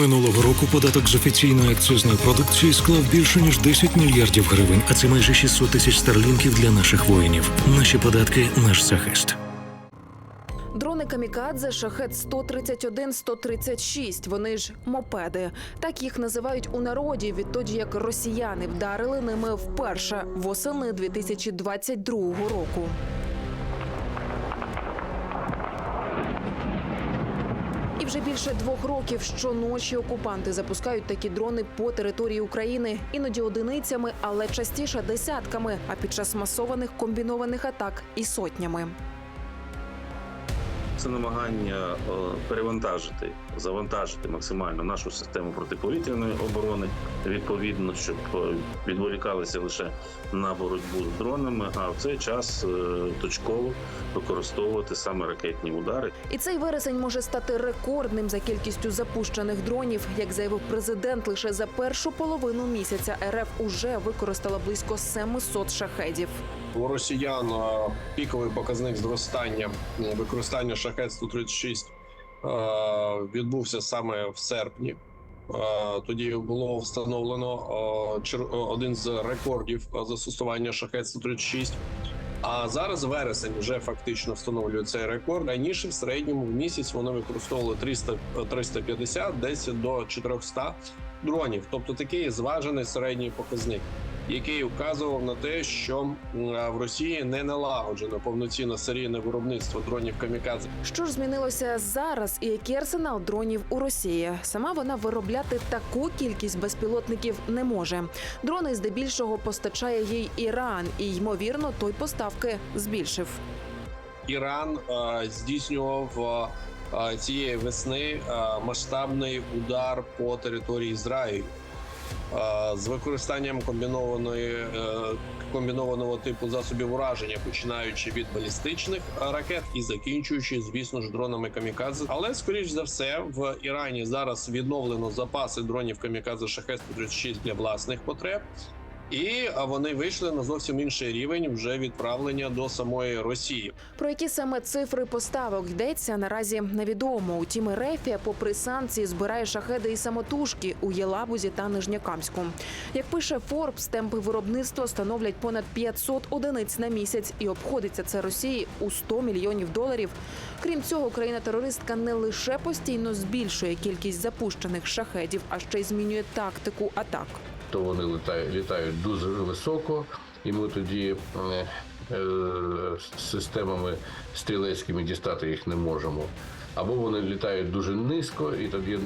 Минулого року податок з офіційної акцизної продукції склав більше ніж 10 мільярдів гривень, а це майже 600 тисяч старлінків для наших воїнів. Наші податки наш захист. Дрони камікадзе шахет 131 136 Вони ж мопеди. Так їх називають у народі відтоді, як росіяни вдарили ними вперше восени 2022 року. І вже більше двох років щоночі окупанти запускають такі дрони по території України, іноді одиницями, але частіше десятками. А під час масованих комбінованих атак і сотнями. Це намагання е, перевантажити, завантажити максимально нашу систему протиповітряної оборони, відповідно, щоб е, відволікалися лише на боротьбу з дронами, а в цей час е, точково використовувати саме ракетні удари. І цей вересень може стати рекордним за кількістю запущених дронів. Як заявив президент, лише за першу половину місяця РФ уже використала близько 700 шахедів. У росіян е, піковий показник зростання е, використання шахет 136 е, відбувся саме в серпні. Тоді було встановлено один з рекордів застосування шахет 136. А зараз вересень вже фактично встановлює цей рекорд. Раніше в середньому в місяць вони використовували 300, е, 350, десь до 400 дронів. Тобто такий зважений середній показник який вказував на те, що в Росії не налагоджено повноцінне серійне виробництво дронів камікадзе. Що ж змінилося зараз, і який арсенал дронів у Росії? Сама вона виробляти таку кількість безпілотників не може. Дрони здебільшого постачає їй Іран, і ймовірно, той поставки збільшив. Іран е, здійснював е, цієї весни масштабний удар по території Ізраїлю з використанням комбінованої е, комбінованого типу засобів ураження, починаючи від балістичних ракет і закінчуючи, звісно ж, дронами камікадзе. Але скоріш за все в Ірані зараз відновлено запаси дронів камікадзе шахет 36 для власних потреб. І вони вийшли на зовсім інший рівень вже відправлення до самої Росії. Про які саме цифри поставок йдеться наразі невідомо. Утім, Рефія, попри санкції, збирає шахеди і самотужки у Єлабузі та Нижнякамську. Як пише Форбс, темпи виробництва становлять понад 500 одиниць на місяць, і обходиться це Росії у 100 мільйонів доларів. Крім цього, країна-терористка не лише постійно збільшує кількість запущених шахедів, а ще й змінює тактику атак. То вони літають, літають дуже високо, і ми тоді е, е, системами стрілецькими дістати їх не можемо. Або вони літають дуже низько, і тоді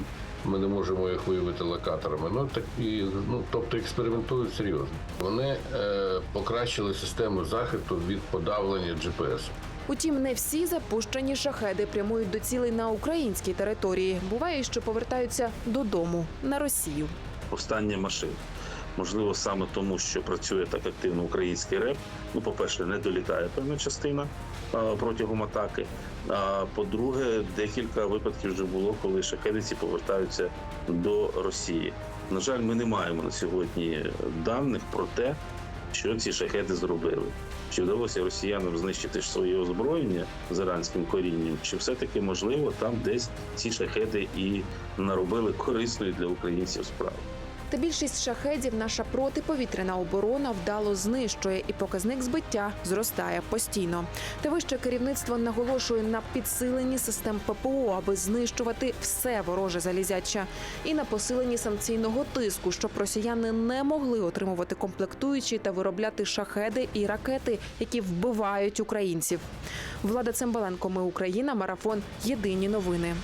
ми не можемо їх виявити локаторами. Ну так і ну тобто експериментують серйозно. Вони е, покращили систему захисту від подавлення GPS. Утім, не всі запущені шахеди прямують до цілей на українській території. Буває, що повертаються додому на Росію. Повстання машин. Можливо, саме тому, що працює так активно український реп. Ну, по-перше, не долітає певна частина а, протягом атаки. А по-друге, декілька випадків вже було, коли шахедиці повертаються до Росії. На жаль, ми не маємо на сьогодні даних про те, що ці шахеди зробили. Чи вдалося росіянам знищити своє озброєння з іранським корінням? Чи все-таки можливо там десь ці шахеди і наробили корисної для українців справи? Та більшість шахедів наша протиповітряна оборона вдало знищує, і показник збиття зростає постійно. Та вище керівництво наголошує на підсиленні систем ППО, аби знищувати все вороже залізяча, і на посиленні санкційного тиску, щоб росіяни не могли отримувати комплектуючі та виробляти шахеди і ракети, які вбивають українців. Влада Цимбаленко, ми Україна, марафон. Єдині новини.